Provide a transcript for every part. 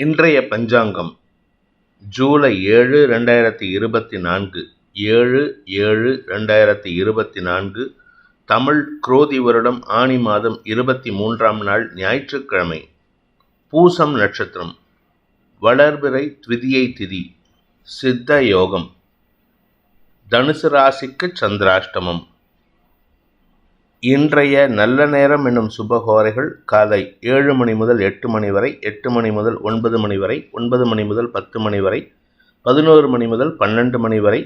இன்றைய பஞ்சாங்கம் ஜூலை ஏழு ரெண்டாயிரத்தி இருபத்தி நான்கு. ஏழு ஏழு ரெண்டாயிரத்தி இருபத்தி நான்கு. தமிழ் குரோதி வருடம் ஆனி மாதம் இருபத்தி மூன்றாம் நாள் ஞாயிற்றுக்கிழமை. பூசம் நட்சத்திரம் வளர்பிறை த்விதியை திதி சித்த யோகம். தனுசு ராசிக்கு சந்திராஷ்டமம். இன்றைய நல்ல நேரம் என்னும் சுபகோரைகள் காலை ஏழு மணி முதல் எட்டு மணி வரை எட்டு மணி முதல் ஒன்பது மணி வரை ஒன்பது மணி முதல் பத்து மணி வரை பதினோரு மணி முதல் பன்னெண்டு மணி வரை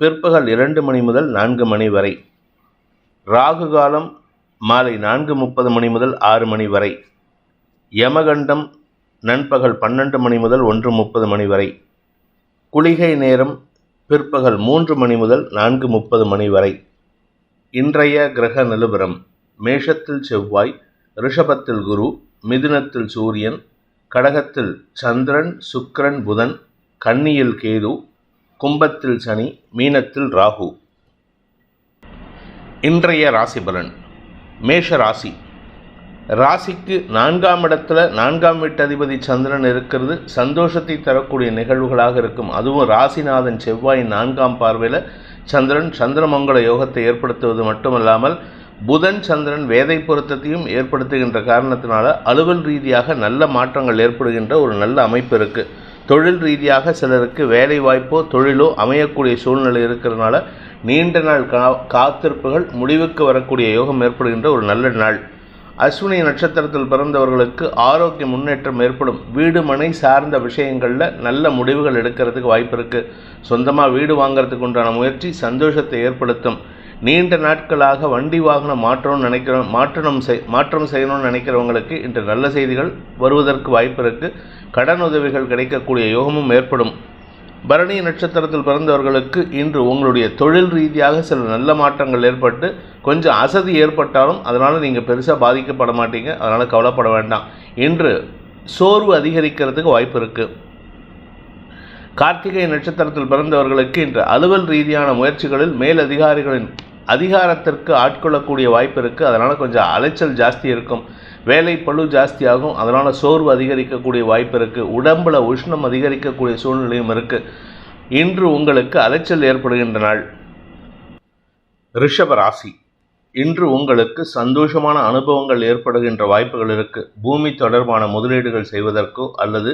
பிற்பகல் இரண்டு மணி முதல் நான்கு மணி வரை ராகு காலம் மாலை நான்கு முப்பது மணி முதல் ஆறு மணி வரை யமகண்டம் நண்பகல் பன்னெண்டு மணி முதல் ஒன்று முப்பது மணி வரை குளிகை நேரம் பிற்பகல் மூன்று மணி முதல் நான்கு முப்பது மணி வரை இன்றைய கிரக நிலவரம் மேஷத்தில் செவ்வாய் ரிஷபத்தில் குரு மிதுனத்தில் சூரியன் கடகத்தில் சந்திரன் சுக்கிரன் புதன் கன்னியில் கேது கும்பத்தில் சனி மீனத்தில் ராகு. இன்றைய ராசி பலன் மேஷ ராசி. ராசிக்கு நான்காம் இடத்துல நான்காம் வீட்டதிபதி சந்திரன் இருக்கிறது. சந்தோஷத்தை தரக்கூடிய நிகழ்வுகளாக இருக்கும். அதுவும் ராசிநாதன் செவ்வாய் நான்காம் பார்வையில் சந்திரன் சந்திரமங்கல யோகத்தை ஏற்படுத்துவது மட்டுமல்லாமல் புதன் சந்திரன் வேதை பொருத்தத்தையும் ஏற்படுத்துகின்ற காரணத்தினால அலுவல் ரீதியாக நல்ல மாற்றங்கள் ஏற்படுகின்ற ஒரு நல்ல அமைப்பு இருக்குது தொழில் ரீதியாக சிலருக்கு வேலை வாய்ப்போ தொழிலோ அமையக்கூடிய சூழ்நிலை இருக்கிறதுனால நீண்ட நாள் கா காத்திருப்புகள் முடிவுக்கு வரக்கூடிய யோகம் ஏற்படுகின்ற ஒரு நல்ல நாள். அஸ்வினி நட்சத்திரத்தில் பிறந்தவர்களுக்கு ஆரோக்கிய முன்னேற்றம் ஏற்படும். வீடு மனை சார்ந்த விஷயங்களில் நல்ல முடிவுகள் எடுக்கிறதுக்கு வாய்ப்பு இருக்குது சொந்தமாக வீடு வாங்கிறதுக்கு உண்டான முயற்சி சந்தோஷத்தை ஏற்படுத்தும். நீண்ட நாட்களாக வண்டி வாகனம் மாற்றணும்னு நினைக்கிற மாற்றணும் செய் மாற்றம் செய்யணும்னு நினைக்கிறவங்களுக்கு இன்று நல்ல செய்திகள் வருவதற்கு வாய்ப்பு இருக்குது கடன் உதவிகள் கிடைக்கக்கூடிய யோகமும் ஏற்படும். பரணி நட்சத்திரத்தில் பிறந்தவர்களுக்கு இன்று உங்களுடைய தொழில் ரீதியாக சில நல்ல மாற்றங்கள் ஏற்பட்டு கொஞ்சம் அசதி ஏற்பட்டாலும் அதனால் நீங்கள் பெருசாக பாதிக்கப்பட மாட்டீங்க. அதனால் கவலைப்பட வேண்டாம். இன்று சோர்வு அதிகரிக்கிறதுக்கு வாய்ப்பு இருக்குது கார்த்திகை நட்சத்திரத்தில் பிறந்தவர்களுக்கு இன்று அலுவல் ரீதியான முயற்சிகளில் மேல் அதிகாரிகளின் அதிகாரத்திற்கு ஆட்கொள்ளக்கூடிய வாய்ப்பு இருக்குது அதனால் கொஞ்சம் அலைச்சல் ஜாஸ்தி இருக்கும். வேலை பழு ஜாஸ்தியாகும். அதனால் சோர்வு அதிகரிக்கக்கூடிய வாய்ப்பு இருக்குது உடம்பில் உஷ்ணம் அதிகரிக்கக்கூடிய சூழ்நிலையும் இருக்குது இன்று உங்களுக்கு அலைச்சல் ஏற்படுகின்ற நாள். ரிஷபராசி இன்று உங்களுக்கு சந்தோஷமான அனுபவங்கள் ஏற்படுகின்ற வாய்ப்புகள் இருக்குது பூமி தொடர்பான முதலீடுகள் செய்வதற்கோ அல்லது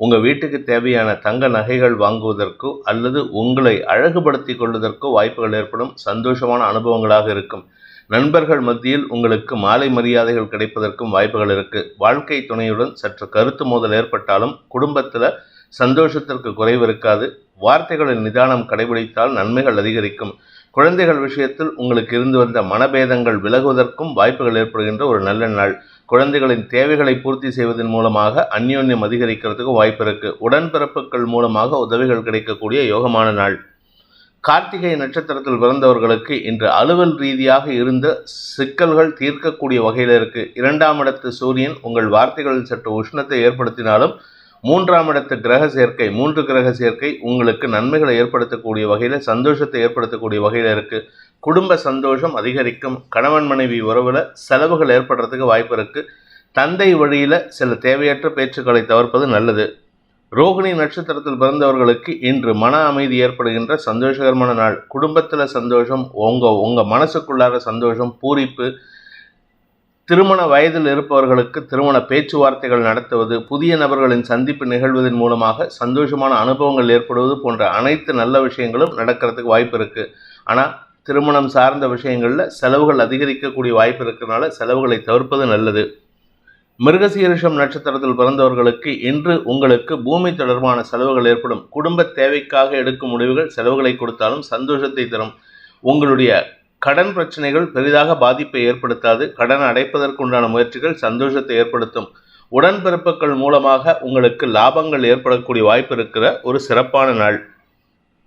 உங்கள் வீட்டுக்கு தேவையான தங்க நகைகள் வாங்குவதற்கோ அல்லது உங்களை அழகுபடுத்தி கொள்வதற்கோ வாய்ப்புகள் ஏற்படும். சந்தோஷமான அனுபவங்களாக இருக்கும். நண்பர்கள் மத்தியில் உங்களுக்கு மாலை மரியாதைகள் கிடைப்பதற்கும் வாய்ப்புகள் இருக்குது வாழ்க்கை துணையுடன் சற்று கருத்து மோதல் ஏற்பட்டாலும் குடும்பத்தில் சந்தோஷத்திற்கு குறைவு இருக்காது. வார்த்தைகளின் நிதானம் கடைபிடித்தால் நன்மைகள் அதிகரிக்கும். குழந்தைகள் விஷயத்தில் உங்களுக்கு இருந்து வந்த மனபேதங்கள் விலகுவதற்கும் வாய்ப்புகள் ஏற்படுகின்ற ஒரு நல்ல நாள். குழந்தைகளின் தேவைகளை பூர்த்தி செய்வதன் மூலமாக அந்யோன்யம் அதிகரிக்கிறதுக்கும் வாய்ப்பு இருக்குது உடன்பிறப்புகள் மூலமாக உதவிகள் கிடைக்கக்கூடிய யோகமான நாள். கார்த்திகை நட்சத்திரத்தில் பிறந்தவர்களுக்கு இன்று அலுவல் ரீதியாக இருந்த சிக்கல்கள் தீர்க்கக்கூடிய வகையில் இருக்கு. இரண்டாம் இடத்து சூரியன் உங்கள் வார்த்தைகளில் சற்று உஷ்ணத்தை ஏற்படுத்தினாலும் மூன்றாம் இடத்து கிரக சேர்க்கை மூன்று கிரக சேர்க்கை உங்களுக்கு நன்மைகளை ஏற்படுத்தக்கூடிய வகையில் சந்தோஷத்தை ஏற்படுத்தக்கூடிய வகையில் இருக்குது குடும்ப சந்தோஷம் அதிகரிக்கும். கணவன் மனைவி உறவில் செலவுகள் ஏற்படுறதுக்கு வாய்ப்பு இருக்குது தந்தை வழியில் சில தேவையற்ற பேச்சுக்களை தவிர்ப்பது நல்லது. ரோகிணி நட்சத்திரத்தில் பிறந்தவர்களுக்கு இன்று மன அமைதி ஏற்படுகின்ற சந்தோஷகரமான நாள். குடும்பத்தில் சந்தோஷம் உங்கள் உங்கள் மனசுக்குள்ளார சந்தோஷம் பூரிப்பு திருமண வயதில் இருப்பவர்களுக்கு திருமண பேச்சுவார்த்தைகள் நடத்துவது புதிய நபர்களின் சந்திப்பு நிகழ்வதன் மூலமாக சந்தோஷமான அனுபவங்கள் ஏற்படுவது போன்ற அனைத்து நல்ல விஷயங்களும் நடக்கிறதுக்கு வாய்ப்பு இருக்குது ஆனால் திருமணம் சார்ந்த விஷயங்களில் செலவுகள் அதிகரிக்கக்கூடிய வாய்ப்பு இருக்கிறதுனால செலவுகளை தவிர்ப்பது நல்லது. மிருகசீரிஷம் நட்சத்திரத்தில் பிறந்தவர்களுக்கு இன்று உங்களுக்கு பூமி தொடர்பான செலவுகள் ஏற்படும். குடும்ப தேவைக்காக எடுக்கும் முடிவுகள் செலவுகளை கொடுத்தாலும் சந்தோஷத்தை தரும். உங்களுடைய கடன் பிரச்சனைகள் பெரிதாக பாதிப்பை ஏற்படுத்தாது. கடன் அடைப்பதற்குண்டான முயற்சிகள் சந்தோஷத்தை ஏற்படுத்தும். உடன்பிறப்புகள் மூலமாக உங்களுக்கு லாபங்கள் ஏற்படக்கூடிய வாய்ப்பு இருக்கிற ஒரு சிறப்பான நாள்.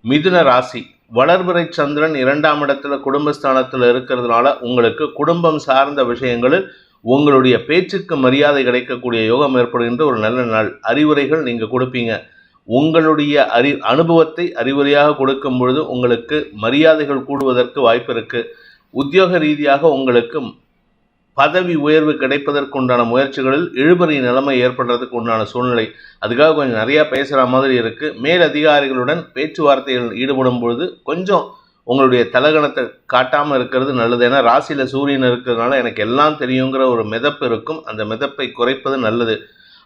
மிதுன ராசி. வளர்பிறை சந்திரன் இரண்டாம் இடத்துல குடும்பஸ்தானத்தில் இருக்கிறதுனால உங்களுக்கு குடும்பம் சார்ந்த விஷயங்களில் உங்களுடைய பேச்சுக்கு மரியாதை கிடைக்கக்கூடிய யோகம் ஏற்படுகின்ற ஒரு நல்ல நாள். அறிவுரைகள் நீங்கள் கொடுப்பீங்க. உங்களுடைய அறி அனுபவத்தை அறிவுரையாக கொடுக்கும் பொழுது உங்களுக்கு மரியாதைகள் கூடுவதற்கு வாய்ப்பு இருக்குது உத்தியோக ரீதியாக உங்களுக்கு பதவி உயர்வு கிடைப்பதற்கு உண்டான முயற்சிகளில் இழுபறி நிலைமை ஏற்படுறதுக்கு உண்டான சூழ்நிலை. அதுக்காக கொஞ்சம் நிறையா பேசுகிற மாதிரி இருக்குது மேல் அதிகாரிகளுடன் பேச்சுவார்த்தைகள் ஈடுபடும் பொழுது கொஞ்சம் உங்களுடைய தலகணத்தை காட்டாமல் இருக்கிறது நல்லது. ஏன்னா ராசியில் சூரியன் இருக்கிறதுனால எனக்கு எல்லாம் தெரியுங்கிற ஒரு மிதப்பு இருக்கும். அந்த மிதப்பை குறைப்பது நல்லது.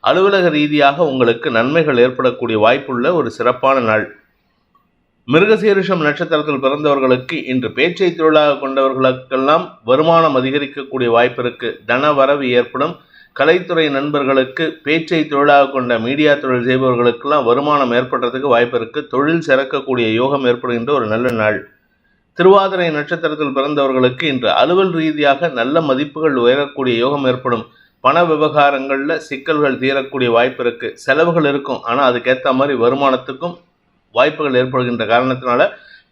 அலுவலக ரீதியாக உங்களுக்கு நன்மைகள் ஏற்படக்கூடிய வாய்ப்புள்ள ஒரு சிறப்பான நாள். மிருகசீரிஷம் நட்சத்திரத்தில் பிறந்தவர்களுக்கு இன்று பேச்சை தொழிலாக கொண்டவர்களுக்கெல்லாம் வருமானம் அதிகரிக்கக்கூடிய வாய்ப்பு இருக்கு. தன வரவு ஏற்படும். கலைத்துறை நண்பர்களுக்கு பேச்சை தொழிலாக கொண்ட மீடியா தொழில் செய்பவர்களுக்கெல்லாம் வருமானம் ஏற்படுறதுக்கு வாய்ப்பு இருக்குது தொழில் சிறக்கக்கூடிய யோகம் ஏற்படுகின்ற ஒரு நல்ல நாள். திருவாதிரை நட்சத்திரத்தில் பிறந்தவர்களுக்கு இன்று அலுவல் ரீதியாக நல்ல மதிப்புகள் உயரக்கூடிய யோகம் ஏற்படும். பண விவகாரங்களில் சிக்கல்கள் தீரக்கூடிய வாய்ப்பு இருக்கு. செலவுகள் இருக்கும். ஆனால் அதுக்கேற்ற மாதிரி வருமானத்துக்கும் வாய்ப்புகள் ஏற்படுகின்ற காரணத்தினால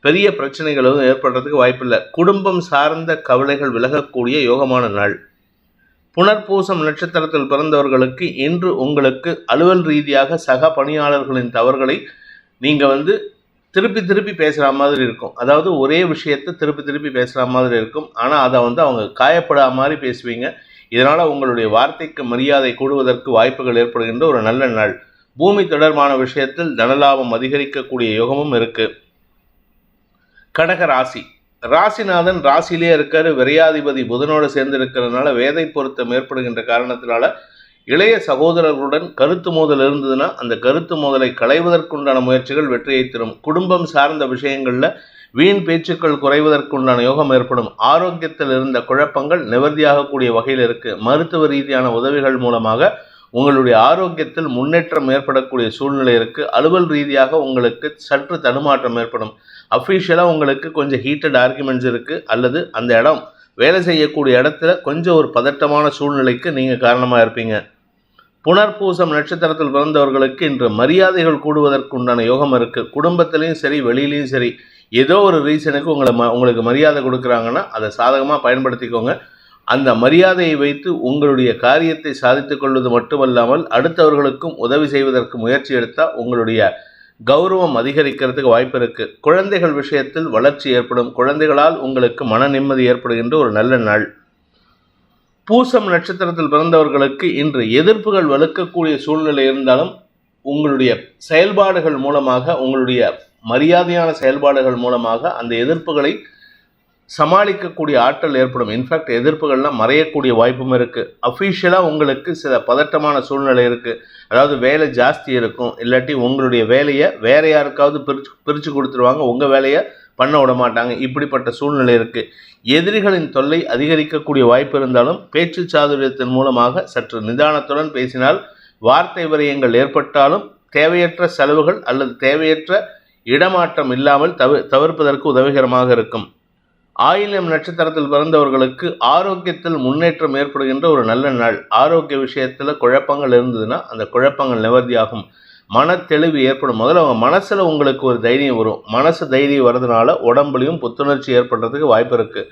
பெரிய பிரச்சனைகள் எதுவும் ஏற்படுறதுக்கு வாய்ப்பில்லை. குடும்பம் சார்ந்த கவலைகள் விலகக்கூடிய யோகமான நாள். புனர்பூசம் நட்சத்திரத்தில் பிறந்தவர்களுக்கு இன்று உங்களுக்கு அலுவல் ரீதியாக சக பணியாளர்களின் தவறுகளை நீங்கள் வந்து திருப்பி திருப்பி பேசுகிற மாதிரி இருக்கும். அதாவது ஒரே விஷயத்தை திருப்பி திருப்பி பேசுகிற மாதிரி இருக்கும். ஆனால் அதை வந்து அவங்க காயப்படாத மாதிரி பேசுவீங்க. இதனால் உங்களுடைய வார்த்தைக்கு மரியாதை கூடுவதற்கு வாய்ப்புகள் ஏற்படுகின்ற ஒரு நல்ல நாள். பூமி தொடர்பான விஷயத்தில் தனலாபம் அதிகரிக்கக்கூடிய யோகமும் இருக்குது கடக ராசி. ராசிநாதன் ராசியிலே இருக்காரு. விரையாதிபதி புதனோடு சேர்ந்து இருக்கிறதுனால வேதை பொருத்தம் ஏற்படுகின்ற காரணத்தினால இளைய சகோதரர்களுடன் கருத்து மோதல் இருந்ததுன்னா அந்த கருத்து மோதலை களைவதற்குண்டான முயற்சிகள் வெற்றியை தரும். குடும்பம் சார்ந்த விஷயங்களில் வீண் பேச்சுக்கள் குறைவதற்குண்டான யோகம் ஏற்படும். ஆரோக்கியத்தில் இருந்த குழப்பங்கள் நிவர்த்தியாகக்கூடிய வகையில் இருக்கு. மருத்துவ ரீதியான உதவிகள் மூலமாக உங்களுடைய ஆரோக்கியத்தில் முன்னேற்றம் ஏற்படக்கூடிய சூழ்நிலை இருக்குது அலுவல் ரீதியாக உங்களுக்கு சற்று தடுமாற்றம் ஏற்படும். அஃபீஷியலாக உங்களுக்கு கொஞ்சம் ஹீட்டட் ஆர்குமெண்ட்ஸ் இருக்குது அல்லது அந்த இடம் வேலை செய்யக்கூடிய இடத்துல கொஞ்சம் ஒரு பதட்டமான சூழ்நிலைக்கு நீங்கள் காரணமாக இருப்பீங்க. புனர்பூசம் நட்சத்திரத்தில் பிறந்தவர்களுக்கு இன்று மரியாதைகள் கூடுவதற்கு உண்டான யோகம் இருக்குது குடும்பத்திலையும் சரி வெளியிலையும் சரி ஏதோ ஒரு ரீசனுக்கு உங்களை ம உங்களுக்கு மரியாதை கொடுக்குறாங்கன்னா அதை சாதகமாக பயன்படுத்திக்கோங்க. அந்த மரியாதையை வைத்து உங்களுடைய காரியத்தை சாதித்து கொள்வது மட்டுமல்லாமல் அடுத்தவர்களுக்கும் உதவி செய்வதற்கு முயற்சி எடுத்தால் உங்களுடைய கௌரவம் அதிகரிக்கிறதுக்கு வாய்ப்பு இருக்குது குழந்தைகள் விஷயத்தில் வளர்ச்சி ஏற்படும். குழந்தைகளால் உங்களுக்கு மன நிம்மதி ஏற்படுகின்ற ஒரு நல்ல நாள். பூசம் நட்சத்திரத்தில் பிறந்தவர்களுக்கு இன்று எதிர்ப்புகள் வலுக்கக்கூடிய சூழ்நிலை இருந்தாலும் உங்களுடைய செயல்பாடுகள் மூலமாக உங்களுடைய மரியாதையான செயல்பாடுகள் மூலமாக அந்த எதிர்ப்புகளை சமாளிக்கக்கூடிய ஆற்றல் ஏற்படும். இன்ஃபேக்ட் எதிர்ப்புகள்லாம் மறையக்கூடிய வாய்ப்பும் இருக்குது அஃபீஷியலாக உங்களுக்கு சில பதட்டமான சூழ்நிலை இருக்குது அதாவது வேலை ஜாஸ்தி இருக்கும். இல்லாட்டி உங்களுடைய வேலையை வேற யாருக்காவது பிரிச்சு பிரித்து கொடுத்துருவாங்க. உங்கள் வேலையை பண்ண விட மாட்டாங்க. இப்படிப்பட்ட சூழ்நிலை இருக்குது எதிரிகளின் தொல்லை அதிகரிக்கக்கூடிய வாய்ப்பு இருந்தாலும் பேச்சு சாதுரியத்தின் மூலமாக சற்று நிதானத்துடன் பேசினால் வார்த்தை விரயங்கள் ஏற்பட்டாலும் தேவையற்ற செலவுகள் அல்லது தேவையற்ற இடமாற்றம் இல்லாமல் தவி தவிர்ப்பதற்கு உதவிகரமாக இருக்கும். ஆயிலம் நட்சத்திரத்தில் பிறந்தவர்களுக்கு ஆரோக்கியத்தில் முன்னேற்றம் ஏற்படுகின்ற ஒரு நல்ல நாள். ஆரோக்கிய விஷயத்தில் குழப்பங்கள் இருந்ததுன்னா அந்த குழப்பங்கள் நிவர்த்தியாகும். மன தெளிவு ஏற்படும். முதல்ல அவங்க மனசில் உங்களுக்கு ஒரு தைரியம் வரும். மனசு தைரியம் வர்றதுனால உடம்புலையும் புத்துணர்ச்சி ஏற்படுறதுக்கு வாய்ப்பு இருக்குது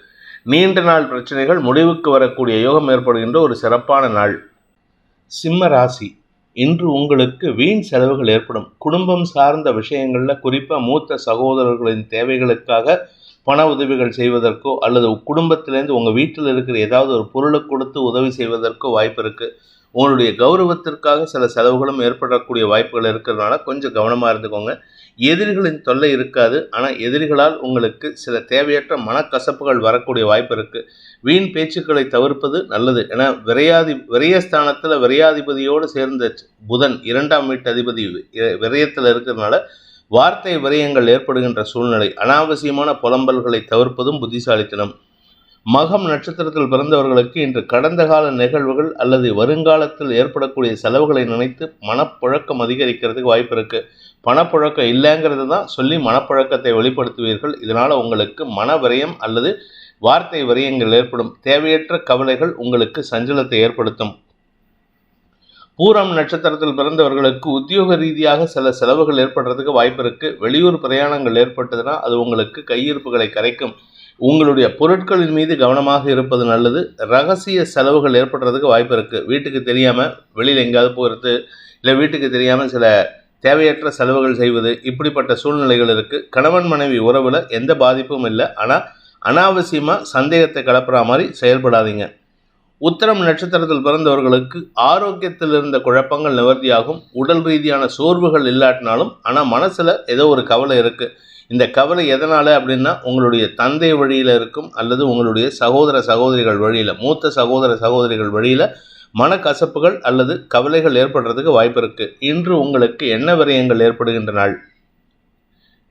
நீண்ட நாள் பிரச்சனைகள் முடிவுக்கு வரக்கூடிய யோகம் ஏற்படுகின்ற ஒரு சிறப்பான நாள். சிம்ம ராசி. இன்று உங்களுக்கு வீண் செலவுகள் ஏற்படும். குடும்பம் சார்ந்த விஷயங்களில் குறிப்பாக மூத்த சகோதரர்களின் தேவைகளுக்காக பண உதவிகள் செய்வதற்கோ அல்லது குடும்பத்திலேருந்து உங்கள் வீட்டில் இருக்கிற ஏதாவது ஒரு பொருளை கொடுத்து உதவி செய்வதற்கோ வாய்ப்பு இருக்குது உங்களுடைய கௌரவத்திற்காக சில செலவுகளும் ஏற்படக்கூடிய வாய்ப்புகள் இருக்கிறதுனால கொஞ்சம் கவனமாக இருந்துக்கோங்க. எதிரிகளின் தொல்லை இருக்காது. ஆனால் எதிரிகளால் உங்களுக்கு சில தேவையற்ற மனக்கசப்புகள் வரக்கூடிய வாய்ப்பு இருக்குது வீண் பேச்சுக்களை தவிர்ப்பது நல்லது. ஏன்னா விரையாதி விரயஸ்தானத்தில் விரையாதிபதியோடு சேர்ந்த புதன் இரண்டாம் வீட்டு அதிபதி விரயத்தில் இருக்கிறதுனால வார்த்தை விரயங்கள் ஏற்படுகின்ற சூழ்நிலை. அனாவசியமான புலம்பல்களை தவிர்ப்பதும் புத்திசாலித்தனம். மகம் நட்சத்திரத்தில் பிறந்தவர்களுக்கு இன்று கடந்த கால நிகழ்வுகள் அல்லது வருங்காலத்தில் ஏற்படக்கூடிய செலவுகளை நினைத்து மனப்புழக்கம் அதிகரிக்கிறதுக்கு வாய்ப்பு இருக்கு. பணப்புழக்கம் இல்லைங்கிறது தான் சொல்லி மனப்புழக்கத்தை வெளிப்படுத்துவீர்கள். இதனால் உங்களுக்கு மன விரயம் அல்லது வார்த்தை விரயங்கள் ஏற்படும். தேவையற்ற கவலைகள் உங்களுக்கு சஞ்சலத்தை ஏற்படுத்தும். பூரம் நட்சத்திரத்தில் பிறந்தவர்களுக்கு உத்தியோக ரீதியாக சில செலவுகள் ஏற்படுறதுக்கு வாய்ப்பு இருக்குது வெளியூர் பிரயாணங்கள் ஏற்பட்டதுன்னா அது உங்களுக்கு கையிருப்புகளை கரைக்கும். உங்களுடைய பொருட்களின் மீது கவனமாக இருப்பது நல்லது. ரகசிய செலவுகள் ஏற்படுறதுக்கு வாய்ப்பு இருக்குது வீட்டுக்கு தெரியாமல் வெளியில் எங்கேயாவது போகிறது இல்லை வீட்டுக்கு தெரியாமல் சில தேவையற்ற செலவுகள் செய்வது இப்படிப்பட்ட சூழ்நிலைகள் இருக்குது கணவன் மனைவி உறவில் எந்த பாதிப்பும் இல்லை. ஆனால் அனாவசியமாக சந்தேகத்தை கலப்புற மாதிரி செயல்படாதீங்க. உத்தரம் நட்சத்திரத்தில் பிறந்தவர்களுக்கு ஆரோக்கியத்தில் இருந்த குழப்பங்கள் நிவர்த்தியாகும். உடல் ரீதியான சோர்வுகள் இல்லாட்டினாலும் ஆனால் மனசில் ஏதோ ஒரு கவலை இருக்குது இந்த கவலை எதனால் அப்படின்னா உங்களுடைய தந்தை வழியில் இருக்கும் அல்லது உங்களுடைய சகோதர சகோதரிகள் வழியில் மூத்த சகோதர சகோதரிகள் வழியில் மனக்கசப்புகள் அல்லது கவலைகள் ஏற்படுறதுக்கு வாய்ப்பு இருக்குது இன்று உங்களுக்கு என்ன விரயங்கள் ஏற்படுகின்ற நாள்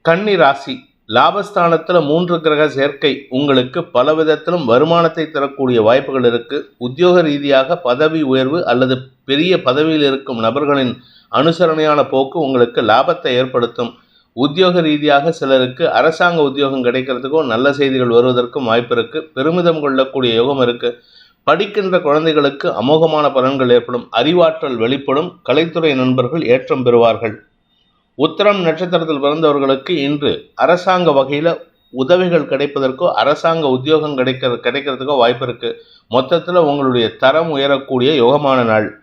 கன்னி ராசி. லாபஸ்தானத்தில் மூன்று கிரக சேர்க்கை. உங்களுக்கு பல விதத்திலும் வருமானத்தை தரக்கூடிய வாய்ப்புகள் இருக்குது உத்தியோக ரீதியாக பதவி உயர்வு அல்லது பெரிய பதவியில் இருக்கும் நபர்களின் அனுசரணையான போக்கு உங்களுக்கு லாபத்தை ஏற்படுத்தும். உத்தியோக ரீதியாக சிலருக்கு அரசாங்க உத்தியோகம் கிடைக்கிறதுக்கும் நல்ல செய்திகள் வருவதற்கும் வாய்ப்பு இருக்கு. பெருமிதம் கொள்ளக்கூடிய யோகம் இருக்கு. படிக்கின்ற குழந்தைகளுக்கு அமோகமான பலன்கள் ஏற்படும். அறிவாற்றல் வெளிப்படும். கலைத்துறை நண்பர்கள் ஏற்றம் பெறுவார்கள். உத்தரம் நட்சத்திரத்தில் பிறந்தவர்களுக்கு இன்று அரசாங்க வகையில் உதவிகள் கிடைப்பதற்கோ அரசாங்க உத்தியோகம் கிடைக்கிற கிடைக்கிறதுக்கோ வாய்ப்பு இருக்கு. மொத்தத்தில் உங்களுடைய தரம் உயரக்கூடிய யோகமான நாள்.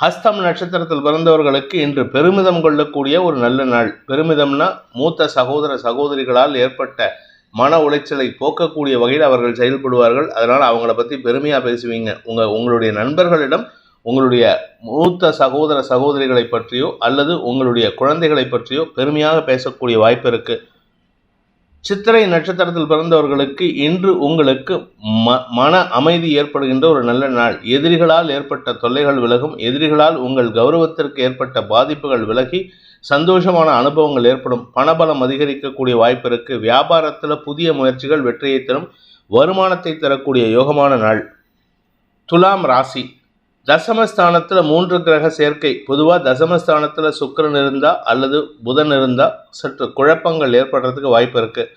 ஹஸ்தம் நட்சத்திரத்தில் பிறந்தவர்களுக்கு இன்று பெருமிதம் கொள்ளக்கூடிய ஒரு நல்ல நாள். பெருமிதம்னா மூத்த சகோதர சகோதரிகளால் ஏற்பட்ட மன உளைச்சலை போக்கக்கூடிய வகையில் அவர்கள் செயல்படுவார்கள். அதனால் அவங்கள பற்றி பெருமையாக பேசுவீங்க. உங்கள் உங்களுடைய நண்பர்களிடம் உங்களுடைய மூத்த சகோதர சகோதரிகளை பற்றியோ அல்லது உங்களுடைய குழந்தைகளை பற்றியோ பெருமையாக பேசக்கூடிய வாய்ப்பு இருக்குது சித்திரை நட்சத்திரத்தில் பிறந்தவர்களுக்கு இன்று உங்களுக்கு ம மன அமைதி ஏற்படுகின்ற ஒரு நல்ல நாள். எதிரிகளால் ஏற்பட்ட தொல்லைகள் விலகும். எதிரிகளால் உங்கள் கௌரவத்திற்கு ஏற்பட்ட பாதிப்புகள் விலகி சந்தோஷமான அனுபவங்கள் ஏற்படும். பணபலம் அதிகரிக்கக்கூடிய வாய்ப்பு இருக்கு. வியாபாரத்தில் புதிய முயற்சிகள் வெற்றியை தரும். வருமானத்தை தரக்கூடிய யோகமான நாள். துலாம் ராசி. தசமஸ்தானத்தில் மூன்று கிரக சேர்க்கை. பொதுவாக தசமஸ்தானத்தில் சுக்கரன் இருந்தால் அல்லது புதன் இருந்தால் சற்று குழப்பங்கள் ஏற்படுறதுக்கு வாய்ப்பு இருக்குது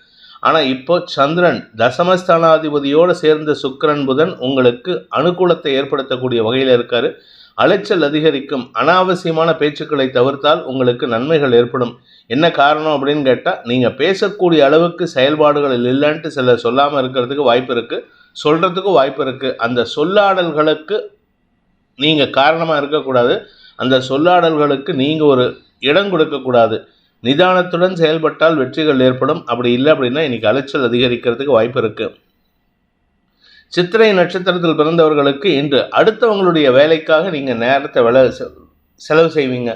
ஆனால் இப்போ சந்திரன் தசமஸ்தானாதிபதியோடு சேர்ந்த சுக்கரன் புதன் உங்களுக்கு அனுகூலத்தை ஏற்படுத்தக்கூடிய வகையில் இருக்காரு. அலைச்சல் அதிகரிக்கும். அனாவசியமான பேச்சுக்களை தவிர்த்தால் உங்களுக்கு நன்மைகள் ஏற்படும். என்ன காரணம் அப்படின்னு கேட்டால் நீங்கள் பேசக்கூடிய அளவுக்கு செயல்பாடுகள் இல்லைன்ட்டு சிலர் சொல்லாமல் இருக்கிறதுக்கு வாய்ப்பு இருக்குது சொல்கிறதுக்கும் வாய்ப்பு இருக்குது அந்த சொல்லாடல்களுக்கு நீங்கள் காரணமாக இருக்கக்கூடாது. அந்த சொல்லாடல்களுக்கு நீங்கள் ஒரு இடம் கொடுக்கக்கூடாது. நிதானத்துடன் செயல்பட்டால் வெற்றிகள் ஏற்படும். அப்படி இல்லை அப்படின்னா இன்னைக்கு அலைச்சல் அதிகரிக்கிறதுக்கு வாய்ப்பு இருக்குது சித்திரை நட்சத்திரத்தில் பிறந்தவர்களுக்கு இன்று அடுத்தவங்களுடைய வேலைக்காக நீங்கள் நேரத்தை வில செலவு செய்வீங்க.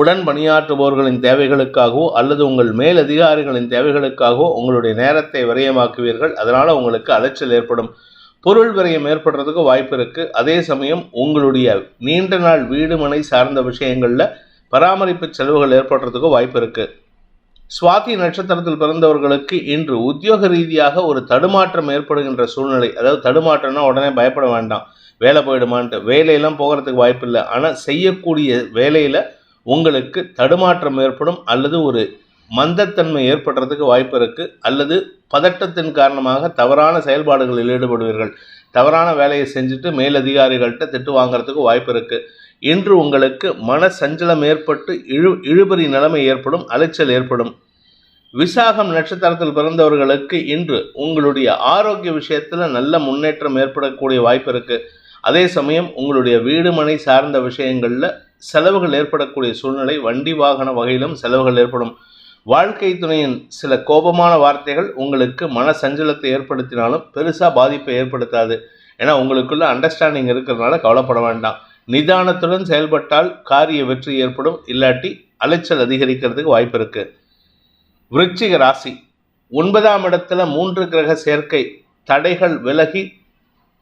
உடன் பணியாற்றுபவர்களின் தேவைகளுக்காகவோ அல்லது உங்கள் மேல் அதிகாரிகளின் தேவைகளுக்காகவோ உங்களுடைய நேரத்தை விரயமாக்குவீர்கள். அதனால் உங்களுக்கு அலைச்சல் ஏற்படும். பொருள் விரயம் ஏற்படுறதுக்கு வாய்ப்பு இருக்குது அதே சமயம் உங்களுடைய நீண்ட நாள் வீடு மனை சார்ந்த விஷயங்களில் பராமரிப்பு செலவுகள் ஏற்படுறதுக்கு வாய்ப்பு இருக்குது சுவாதி நட்சத்திரத்தில் பிறந்தவர்களுக்கு இன்று உத்தியோக ரீதியாக ஒரு தடுமாற்றம் ஏற்படுகின்ற சூழ்நிலை. அதாவது தடுமாற்றம்னா உடனே பயப்பட வேண்டாம். வேலை போயிடுமான்ட்டு. வேலையெல்லாம் போகிறதுக்கு வாய்ப்பு இல்லை ஆனால் செய்யக்கூடிய வேலையில் உங்களுக்கு தடுமாற்றம் ஏற்படும் அல்லது ஒரு மந்தத்தன்மை ஏற்படுறதுக்கு வாய்ப்பு இருக்குது அல்லது பதட்டத்தின் காரணமாக தவறான செயல்பாடுகளில் ஈடுபடுவீர்கள். தவறான வேலையை செஞ்சுட்டு மேலதிகாரிகள்கிட்ட திட்டு வாங்குறதுக்கு வாய்ப்பு இருக்குது இன்று உங்களுக்கு மன சஞ்சலம் ஏற்பட்டு இழு இழுபறி நிலைமை ஏற்படும் அலைச்சல் ஏற்படும். விசாகம் நட்சத்திரத்தில் பிறந்தவர்களுக்கு இன்று உங்களுடைய ஆரோக்கிய விஷயத்தில் நல்ல முன்னேற்றம் ஏற்படக்கூடிய வாய்ப்பு இருக்குது அதே சமயம் உங்களுடைய வீடு மனை சார்ந்த விஷயங்களில் செலவுகள் ஏற்படக்கூடிய சூழ்நிலை வண்டி வாகன வகையிலும் செலவுகள் ஏற்படும். வாழ்க்கை துணையின் சில கோபமான வார்த்தைகள் உங்களுக்கு மன சஞ்சலத்தை ஏற்படுத்தினாலும் பெருசாக பாதிப்பை ஏற்படுத்தாது. ஏன்னா உங்களுக்குள்ள அண்டர்ஸ்டாண்டிங் இருக்கிறதுனால கவலைப்பட வேண்டாம். நிதானத்துடன் செயல்பட்டால் காரிய வெற்றி ஏற்படும். இல்லாட்டி அலைச்சல் அதிகரிக்கிறதுக்கு வாய்ப்பு இருக்கு. விருச்சிக ராசி. ஒன்பதாம் இடத்துல மூன்று கிரக சேர்க்கை. தடைகள் விலகி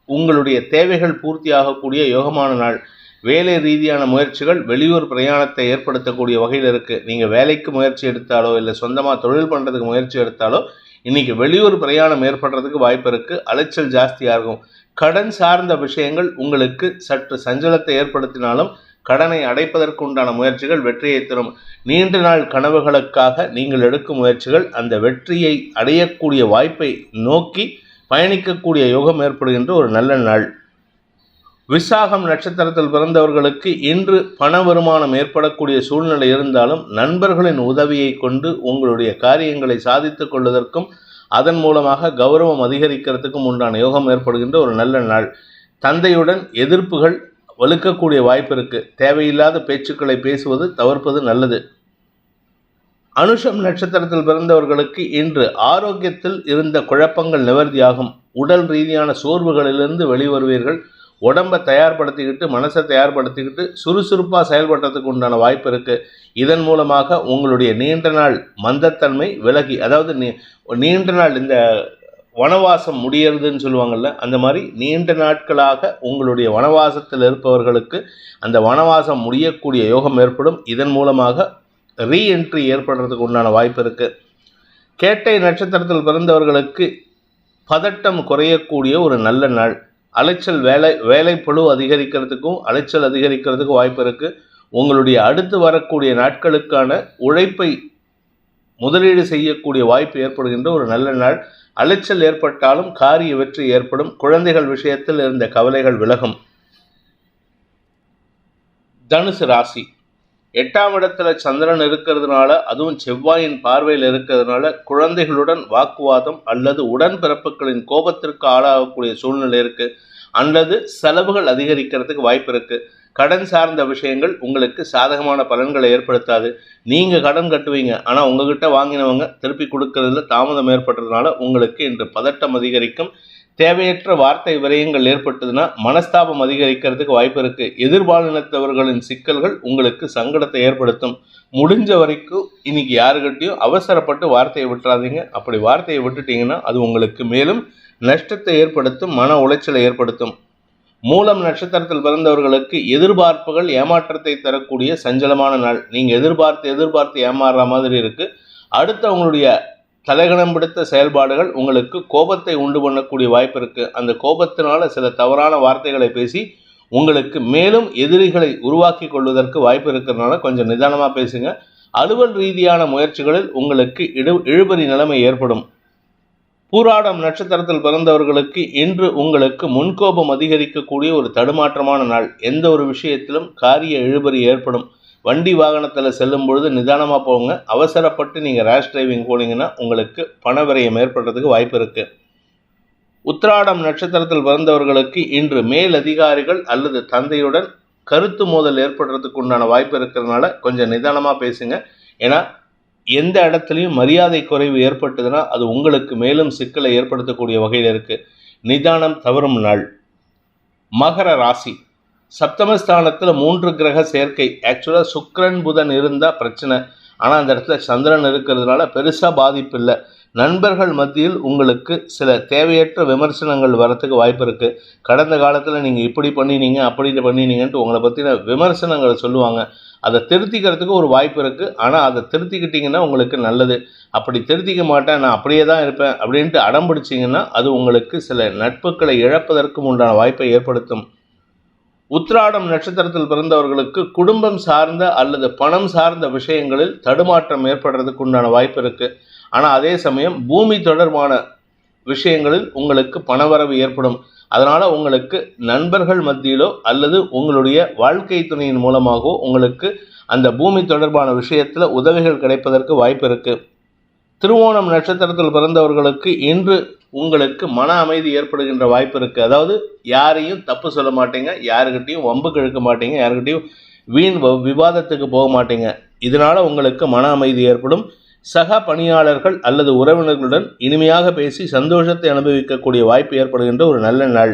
உங்களுடைய தேவைகள் பூர்த்தியாகக்கூடிய யோகமான நாள். வேலை ரீதியான முயற்சிகள் வெளியூர் பிரயாணத்தை ஏற்படுத்தக்கூடிய வகையில் இருக்குது நீங்கள் வேலைக்கு முயற்சி எடுத்தாலோ இல்லை சொந்தமாக தொழில் பண்ணுறதுக்கு முயற்சி எடுத்தாலோ இன்றைக்கி வெளியூர் பிரயாணம் ஏற்படுறதுக்கு வாய்ப்பு இருக்குது அலைச்சல் ஜாஸ்தியாக இருக்கும். கடன் சார்ந்த விஷயங்கள் உங்களுக்கு சற்று சஞ்சலத்தை ஏற்படுத்தினாலும் கடனை அடைப்பதற்கு உண்டான முயற்சிகள் வெற்றியை தரும். நீண்ட நாள் கனவுகளுக்காக நீங்கள் எடுக்கும் முயற்சிகள் அந்த வெற்றியை அடையக்கூடிய வாய்ப்பை நோக்கி பயணிக்கக்கூடிய யோகம் ஏற்படுகின்ற ஒரு நல்ல நாள். விசாகம் நட்சத்திரத்தில் பிறந்தவர்களுக்கு இன்று பண வருமானம் ஏற்படக்கூடிய சூழ்நிலை இருந்தாலும் நண்பர்களின் உதவியை கொண்டு உங்களுடைய காரியங்களை சாதித்துக் கொள்வதற்கும் அதன் மூலமாக கௌரவம் அதிகரிக்கிறதுக்கும் உண்டான யோகம் ஏற்படுகின்ற ஒரு நல்ல நாள். தந்தையுடன் எதிர்ப்புகள் வலுக்கக்கூடிய வாய்ப்பு இருக்குது தேவையில்லாத பேச்சுக்களை பேசுவது தவிர்ப்பது நல்லது. அனுஷம் நட்சத்திரத்தில் பிறந்தவர்களுக்கு இன்று ஆரோக்கியத்தில் இருந்த குழப்பங்கள் நிவர்த்தியாகும். உடல் ரீதியான சோர்வுகளிலிருந்து வெளிவருவீர்கள். உடம்பை தயார்படுத்திக்கிட்டு மனசை தயார்படுத்திக்கிட்டு சுறுசுறுப்பாக செயல்படுறதுக்கு உண்டான வாய்ப்பு இருக்குது இதன் மூலமாக உங்களுடைய நீண்ட நாள் மந்தத்தன்மை விலகி அதாவது நீ நீண்ட நாள் இந்த வனவாசம் முடியறதுன்னு சொல்லுவாங்கள்ல அந்த மாதிரி நீண்ட நாட்களாக உங்களுடைய வனவாசத்தில் இருப்பவர்களுக்கு அந்த வனவாசம் முடியக்கூடிய யோகம் ஏற்படும். இதன் மூலமாக ரீஎன்ட்ரி ஏற்படுறதுக்கு உண்டான வாய்ப்பு இருக்குது கேட்டை நட்சத்திரத்தில் பிறந்தவர்களுக்கு பதட்டம் குறையக்கூடிய ஒரு நல்ல நாள். அலைச்சல் வேலை வேலைப்பளு அதிகரிக்கிறதுக்கும் அலைச்சல் அதிகரிக்கிறதுக்கும் வாய்ப்பு இருக்குது உங்களுடைய அடுத்து வரக்கூடிய நாட்களுக்கான உழைப்பை முதலீடு செய்யக்கூடிய வாய்ப்பு ஏற்படுகின்ற ஒரு நல்ல நாள். அலைச்சல் ஏற்பட்டாலும் காரிய வெற்றி ஏற்படும். குழந்தைகள் விஷயத்தில் இருந்த கவலைகள் விலகும். தனுசு ராசி. எட்டாம் இடத்துல சந்திரன் இருக்கிறதுனால அதுவும் செவ்வாயின் பார்வையில் இருக்கிறதுனால குழந்தைகளுடன் வாக்குவாதம் அல்லது உடன்பிறப்புகளின் கோபத்திற்கு ஆளாகக்கூடிய சூழ்நிலை இருக்கு. அல்லது செலவுகள் அதிகரிக்கிறதுக்கு வாய்ப்பு இருக்கு. கடன் சார்ந்த விஷயங்கள் உங்களுக்கு சாதகமான பலன்களை ஏற்படுத்தாது. நீங்க கடன் கட்டுவீங்க. ஆனா உங்ககிட்ட வாங்கினவங்க திருப்பி கொடுக்கறதுல தாமதம் ஏற்பட்டதுனால உங்களுக்கு இன்று பதட்டம் அதிகரிக்கும். தேவையற்ற வார்த்தை விரயங்கள் ஏற்பட்டதுன்னா மனஸ்தாபம் அதிகரிக்கிறதுக்கு வாய்ப்பு இருக்கு. எதிர்பாலினத்தவர்களின் சிக்கல்கள் உங்களுக்கு சங்கடத்தை ஏற்படுத்தும். முடிஞ்ச வரைக்கும் இன்னைக்கு யாருக்கிட்டையும் அவசரப்பட்டு வார்த்தையை விட்டுறாதீங்க. அப்படி வார்த்தையை விட்டுட்டீங்கன்னா அது உங்களுக்கு மேலும் நஷ்டத்தை ஏற்படுத்தும் மன உளைச்சலை ஏற்படுத்தும். மூலம் நட்சத்திரத்தில் பிறந்தவர்களுக்கு எதிர்பார்ப்புகள் ஏமாற்றத்தை தரக்கூடிய சஞ்சலமான நாள். நீங்கள் எதிர்பார்த்து எதிர்பார்த்து ஏமாறுற மாதிரி இருக்குது அடுத்தவங்களுடைய தலைகணம் பிடித்த செயல்பாடுகள் உங்களுக்கு கோபத்தை உண்டு பண்ணக்கூடிய வாய்ப்பு இருக்கு. அந்த கோபத்தினால சில தவறான வார்த்தைகளை பேசி உங்களுக்கு மேலும் எதிரிகளை உருவாக்கி கொள்வதற்கு வாய்ப்பு இருக்கிறதுனால கொஞ்சம் நிதானமாக பேசுங்க. அலுவல் ரீதியான முயற்சிகளில் உங்களுக்கு இடு இழுபறி நிலைமை ஏற்படும். பூராடம் நட்சத்திரத்தில் பிறந்தவர்களுக்கு இன்று உங்களுக்கு முன்கோபம் அதிகரிக்கக்கூடிய ஒரு தடுமாற்றமான நாள். எந்த ஒரு விஷயத்திலும் காரிய இழுபறி ஏற்படும். வண்டி வாகனத்தில் செல்லும் பொழுது நிதானமாக போங்க. அவசரப்பட்டு நீங்கள் ரேஷ் டிரைவிங் போனீங்கன்னா உங்களுக்கு பண விரயம் ஏற்படுறதுக்கு வாய்ப்பு இருக்குது உத்திராடம் நட்சத்திரத்தில் பிறந்தவர்களுக்கு இன்று மேல் அதிகாரிகள் அல்லது தந்தையுடன் கருத்து மோதல் ஏற்படுறதுக்கு உண்டான வாய்ப்பு இருக்கிறதுனால கொஞ்சம் நிதானமாக பேசுங்க. ஏன்னா எந்த இடத்துலையும் மரியாதை குறைவு ஏற்பட்டதுன்னா அது உங்களுக்கு மேலும் சிக்கலை ஏற்படுத்தக்கூடிய வகையில் இருக்குது நிதானம் தவறும் நாள். மகர ராசி. சப்தமஸ்தானத்தில் மூன்று கிரக சேர்க்கை. ஆக்சுவலாக சுக்கரன் புதன் இருந்தால் பிரச்சனை. ஆனால் அந்த இடத்துல சந்திரன் இருக்கிறதுனால பெருசாக பாதிப்பு இல்லை. நண்பர்கள் மத்தியில் உங்களுக்கு சில தேவையற்ற விமர்சனங்கள் வரத்துக்கு வாய்ப்பு இருக்குது கடந்த காலத்தில் நீங்கள் இப்படி பண்ணினீங்க அப்படி பண்ணினீங்கன்ட்டு உங்களை பற்றின விமர்சனங்களை சொல்லுவாங்க. அதை திருத்திக்கிறதுக்கு ஒரு வாய்ப்பு இருக்குது ஆனால் அதை திருத்திக்கிட்டிங்கன்னா உங்களுக்கு நல்லது. அப்படி திருத்திக்க மாட்டேன் நான் அப்படியே தான் இருப்பேன் அப்படின்ட்டு அடம் பிடிச்சிங்கன்னா அது உங்களுக்கு சில நட்புகளை இழப்பதற்கும் உண்டான வாய்ப்பை ஏற்படுத்தும். உத்ராடம் நட்சத்திரத்தில் பிறந்தவர்களுக்கு குடும்பம் சார்ந்த அல்லது பணம் சார்ந்த விஷயங்களில் தடுமாற்றம் ஏற்படுறதுக்கு உண்டான வாய்ப்பு இருக்குது ஆனால் அதே சமயம் பூமி தொடர்பான விஷயங்களில் உங்களுக்கு பணவரவு ஏற்படும். அதனால் உங்களுக்கு நண்பர்கள் மத்தியிலோ அல்லது உங்களுடைய வாழ்க்கை துணையின் மூலமாகவோ உங்களுக்கு அந்த பூமி தொடர்பான விஷயத்தில் உதவிகள் கிடைப்பதற்கு வாய்ப்பு இருக்குது திருவோணம் நட்சத்திரத்தில் பிறந்தவர்களுக்கு இன்று உங்களுக்கு மன அமைதி ஏற்படுகின்ற வாய்ப்பு இருக்குது அதாவது யாரையும் தப்பு சொல்ல மாட்டீங்க யாருக்கிட்டையும் வம்பு கிழக்க மாட்டீங்க யாருக்கிட்டையும் வீண் வ- விவாதத்துக்கு போக மாட்டீங்க. இதனால் உங்களுக்கு மன அமைதி ஏற்படும். சக பணியாளர்கள் அல்லது உறவினர்களுடன் இனிமையாக பேசி சந்தோஷத்தை அனுபவிக்கக்கூடிய வாய்ப்பு ஏற்படுகின்ற ஒரு நல்ல நாள்.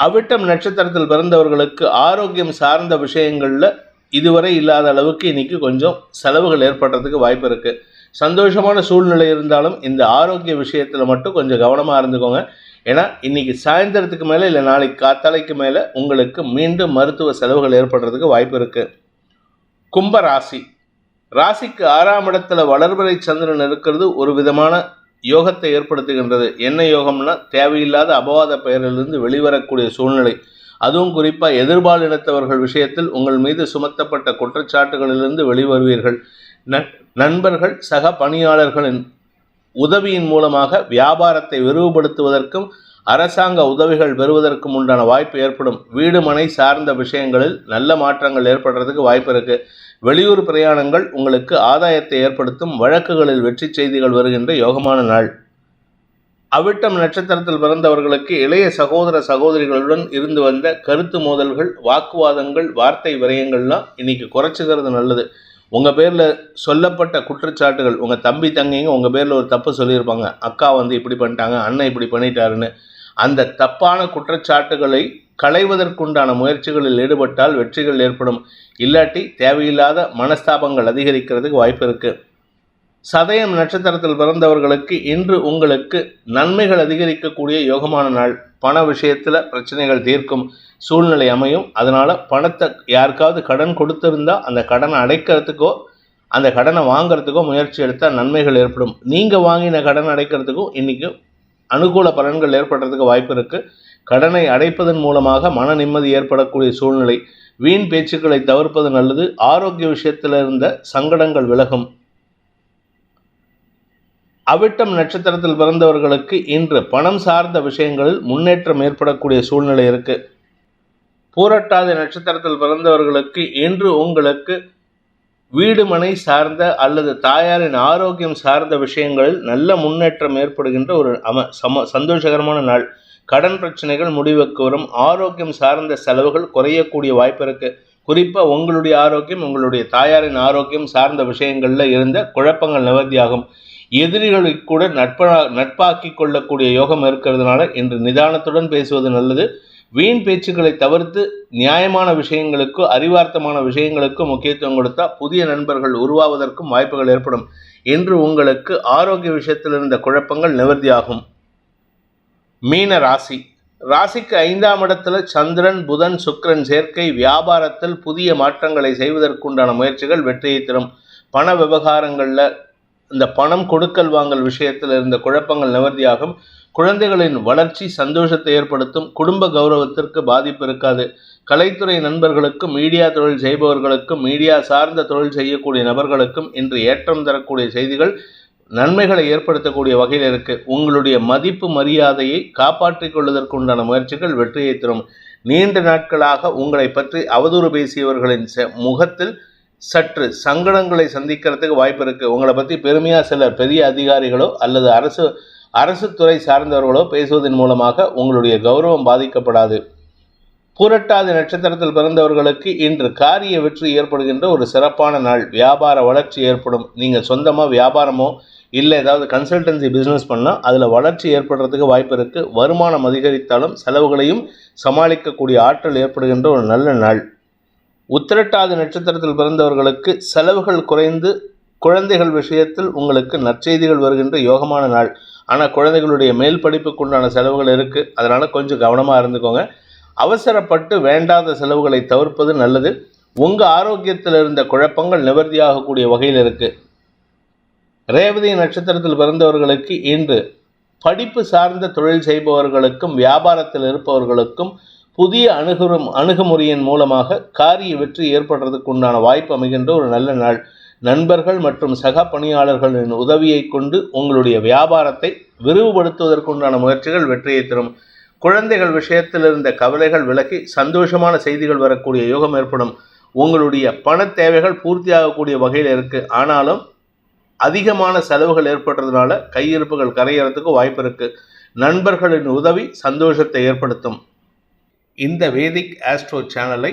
அவிட்டம் நட்சத்திரத்தில் பிறந்தவர்களுக்கு ஆரோக்கியம் சார்ந்த விஷயங்களில் இதுவரை இல்லாத அளவுக்கு இன்னைக்கு கொஞ்சம் செலவுகள் ஏற்படுறதுக்கு வாய்ப்பு இருக்குது சந்தோஷமான சூழ்நிலை இருந்தாலும் இந்த ஆரோக்கிய விஷயத்தில் மட்டும் கொஞ்சம் கவனமாக இருந்துக்கோங்க. ஏன்னா இன்னைக்கு சாயந்தரத்துக்கு மேலே இல்லை நாளைக்கு காத்தாலைக்கு மேலே உங்களுக்கு மீண்டும் மருத்துவ செலவுகள் ஏற்படுறதுக்கு வாய்ப்பு இருக்குது கும்ப ராசி. ராசிக்கு ஆறாம் இடத்துல வளர்வரை சந்திரன் இருக்கிறது ஒரு விதமான யோகத்தை ஏற்படுத்துகின்றது. என்ன யோகம்னா தேவையில்லாத அபவாத பெயரிலிருந்து வெளிவரக்கூடிய சூழ்நிலை. அதுவும் குறிப்பாக எதிர்பாலினத்தவர்கள் விஷயத்தில் உங்கள் மீது சுமத்தப்பட்ட குற்றச்சாட்டுகளிலிருந்து வெளிவருவீர்கள். நண்பர்கள் சக பணியாளர்களின் உதவியின் மூலமாக வியாபாரத்தை விரிவுபடுத்துவதற்கும் அரசாங்க உதவிகள் பெறுவதற்கும் உண்டான வாய்ப்பு ஏற்படும். வீடு மனை சார்ந்த விஷயங்களில் நல்ல மாற்றங்கள் ஏற்படுறதுக்கு வாய்ப்பு இருக்கு. வெளியூர் பிரயாணங்கள் உங்களுக்கு ஆதாயத்தை ஏற்படுத்தும். வழக்குகளில் வெற்றி செய்திகள் வருகின்ற யோகமான நாள். அவிட்டம் நட்சத்திரத்தில் பிறந்தவர்களுக்கு இளைய சகோதர சகோதரிகளுடன் இருந்து வந்த கருத்து மோதல்கள் வாக்குவாதங்கள் வார்த்தை விரயங்கள்லாம் இன்னைக்கு குறைச்சிக்கிறது நல்லது. உங்கள் பேரில் சொல்லப்பட்ட குற்றச்சாட்டுகள் உங்கள் தம்பி தங்கைங்க உங்கள் பேரில் ஒரு தப்பு சொல்லியிருப்பாங்க. அக்கா வந்து இப்படி பண்ணிட்டாங்க அண்ணன் இப்படி பண்ணிட்டாருன்னு. அந்த தப்பான குற்றச்சாட்டுகளை களைவதற்குண்டான முயற்சிகளில் ஈடுபட்டால் வெற்றிகள் ஏற்படும். இல்லாட்டி தேவையில்லாத மனஸ்தாபங்கள் அதிகரிக்கிறதுக்கு வாய்ப்பு இருக்குது சதயம் நட்சத்திரத்தில் பிறந்தவர்களுக்கு இன்று உங்களுக்கு நன்மைகள் அதிகரிக்கக்கூடிய யோகமான நாள். பண விஷயத்தில் பிரச்சனைகள் தீர்க்கும். சூழ்நிலை அமையும். அதனால் பணத்தை யாருக்காவது கடன் கொடுத்துருந்தா அந்த கடனை அடைக்கிறதுக்கோ அந்த கடனை வாங்கிறதுக்கோ முயற்சி எடுத்தால் நன்மைகள் ஏற்படும். நீங்கள் வாங்கின கடன் அடைக்கிறதுக்கும் இன்றைக்கி அனுகூல பலன்கள் ஏற்படுறதுக்கு வாய்ப்பு இருக்குது கடனை அடைப்பதன் மூலமாக மன நிம்மதி ஏற்படக்கூடிய சூழ்நிலை வீண் பேச்சுக்களை தவிர்ப்பது நல்லது ஆரோக்கிய விஷயத்தில் இருந்த சங்கடங்கள் விலகும். அவிட்டம் நட்சத்திரத்தில் பிறந்தவர்களுக்கு இன்று பணம் சார்ந்த விஷயங்களில் முன்னேற்றம் ஏற்படக்கூடிய சூழ்நிலை இருக்குது பூரட்டாதி நட்சத்திரத்தில் பிறந்தவர்களுக்கு இன்று உங்களுக்கு வீடு மனை சார்ந்த அல்லது தாயாரின் ஆரோக்கியம் சார்ந்த விஷயங்களில் நல்ல முன்னேற்றம் ஏற்படுகின்ற ஒரு அம சம சந்தோஷகரமான நாள். கடன் பிரச்சனைகள் முடிவுக்கு வரும். ஆரோக்கியம் சார்ந்த செலவுகள் குறையக்கூடிய வாய்ப்பு இருக்கு. குறிப்பாக உங்களுடைய ஆரோக்கியம் உங்களுடைய தாயாரின் ஆரோக்கியம் சார்ந்த விஷயங்களில் இருந்த குழப்பங்கள் நிவர்த்தியாகும். எதிரிகளை கூட நட்பா நட்பாக்கி கொள்ளக்கூடிய யோகம் இருக்கிறதுனால இன்று நிதானத்துடன் பேசுவது நல்லது. வீண் பேச்சுக்களை தவிர்த்து நியாயமான விஷயங்களுக்கு அறிவார்த்தமான விஷயங்களுக்கு முக்கியத்துவம் கொடுத்தா புதிய நண்பர்கள் உருவாவதற்கும் வாய்ப்புகள் ஏற்படும் இன்று உங்களுக்கு ஆரோக்கிய விஷயத்தில் இருந்த குழப்பங்கள் நிவர்த்தியாகும். மீன ராசி. ராசிக்கு ஐந்தாம் இடத்துல சந்திரன் புதன் சுக்கிரன் சேர்க்கை வியாபாரத்தில் புதிய மாற்றங்களை செய்வதற்குண்டான முயற்சிகள் வெற்றியை தரும். பண விவகாரங்களில் இந்த பணம் கொடுக்கல் வாங்கல் விஷயத்தில் இருந்த குழப்பங்கள் நிவர்த்தியாகும். குழந்தைகளின் வளர்ச்சி சந்தோஷத்தை ஏற்படுத்தும் குடும்ப கௌரவத்திற்கு பாதிப்பு இருக்காது. கலைத்துறை நண்பர்களுக்கும் மீடியா தொழில் செய்பவர்களுக்கும் மீடியா சார்ந்த தொழில் செய்யக்கூடிய நபர்களுக்கும் இன்று ஏற்றம் தரக்கூடிய செய்திகள் நன்மைகளை ஏற்படுத்தக்கூடிய வகையில் இருக்கு. உங்களுடைய மதிப்பு மரியாதையை காப்பாற்றிக் கொள்வதற்குண்டான முயற்சிகள் வெற்றியை தரும். நீண்ட நாட்களாக உங்களை பற்றி அவதூறு பேசியவர்களின் முகத்தில் சற்று சங்கடங்களை சந்திக்கிறதுக்கு வாய்ப்பு இருக்கு. உங்களை பற்றி பெருமையாக சில பெரிய அதிகாரிகளோ அல்லது அரசு அரசு துறை சார்ந்தவர்களோ பேசுவதன் மூலமாக உங்களுடைய கௌரவம் பாதிக்கப்படாது. பூரட்டாதி நட்சத்திரத்தில் பிறந்தவர்களுக்கு இன்று காரிய வெற்றி ஏற்படுகின்ற ஒரு சிறப்பான நாள். வியாபார வளர்ச்சி ஏற்படும். நீங்கள் சொந்தமாக வியாபாரமோ இல்லை ஏதாவது கன்சல்டன்சி பிஸ்னஸ் பண்ணால் அதில் வளர்ச்சி ஏற்படுறதுக்கு வாய்ப்பு இருக்குது வருமானம் அதிகரித்தாலும் செலவுகளையும் சமாளிக்கக்கூடிய ஆற்றல் ஏற்படுகின்ற ஒரு நல்ல நாள். உத்திரட்டாதி நட்சத்திரத்தில் பிறந்தவர்களுக்கு செலவுகள் குறைந்து குழந்தைகள் விஷயத்தில் உங்களுக்கு நற்செய்திகள் வருகின்ற யோகமான நாள். ஆனால் குழந்தைகளுடைய மேல் படிப்புக்குண்டான செலவுகள் இருக்குது அதனால் கொஞ்சம் கவனமாக இருந்துக்கோங்க. அவசரப்பட்டு வேண்டாத செலவுகளை தவிர்ப்பது நல்லது. உங்கள் ஆரோக்கியத்தில் இருந்த குழப்பங்கள் நிவர்த்தியாகக்கூடிய வகையில் இருக்குது ரேவதி நட்சத்திரத்தில் பிறந்தவர்களுக்கு இன்று படிப்பு சார்ந்த தொழில் செய்பவர்களுக்கும் வியாபாரத்தில் இருப்பவர்களுக்கும் புதிய அணுகுறும் அணுகுமுறையின் மூலமாக காரிய வெற்றி ஏற்படுறதுக்கு உண்டான வாய்ப்பு அமைகின்ற ஒரு நல்ல நாள். நண்பர்கள் மற்றும் சக பணியாளர்களின் உதவியை கொண்டு உங்களுடைய வியாபாரத்தை விரிவுபடுத்துவதற்குண்டான முயற்சிகள் வெற்றியை தரும். குழந்தைகள் விஷயத்தில் இருந்த கவலைகள் விலகி சந்தோஷமான செய்திகள் வரக்கூடிய யோகம் ஏற்படும். உங்களுடைய பண தேவைகள் பூர்த்தியாகக்கூடிய வகையில் இருக்குது ஆனாலும் அதிகமான செலவுகள் ஏற்படுறதுனால கையிருப்புகள் கரையறதுக்கு வாய்ப்பு இருக்குது நண்பர்களின் உதவி சந்தோஷத்தை ஏற்படுத்தும். இந்த வேதிக் ஆஸ்ட்ரோ சேனலை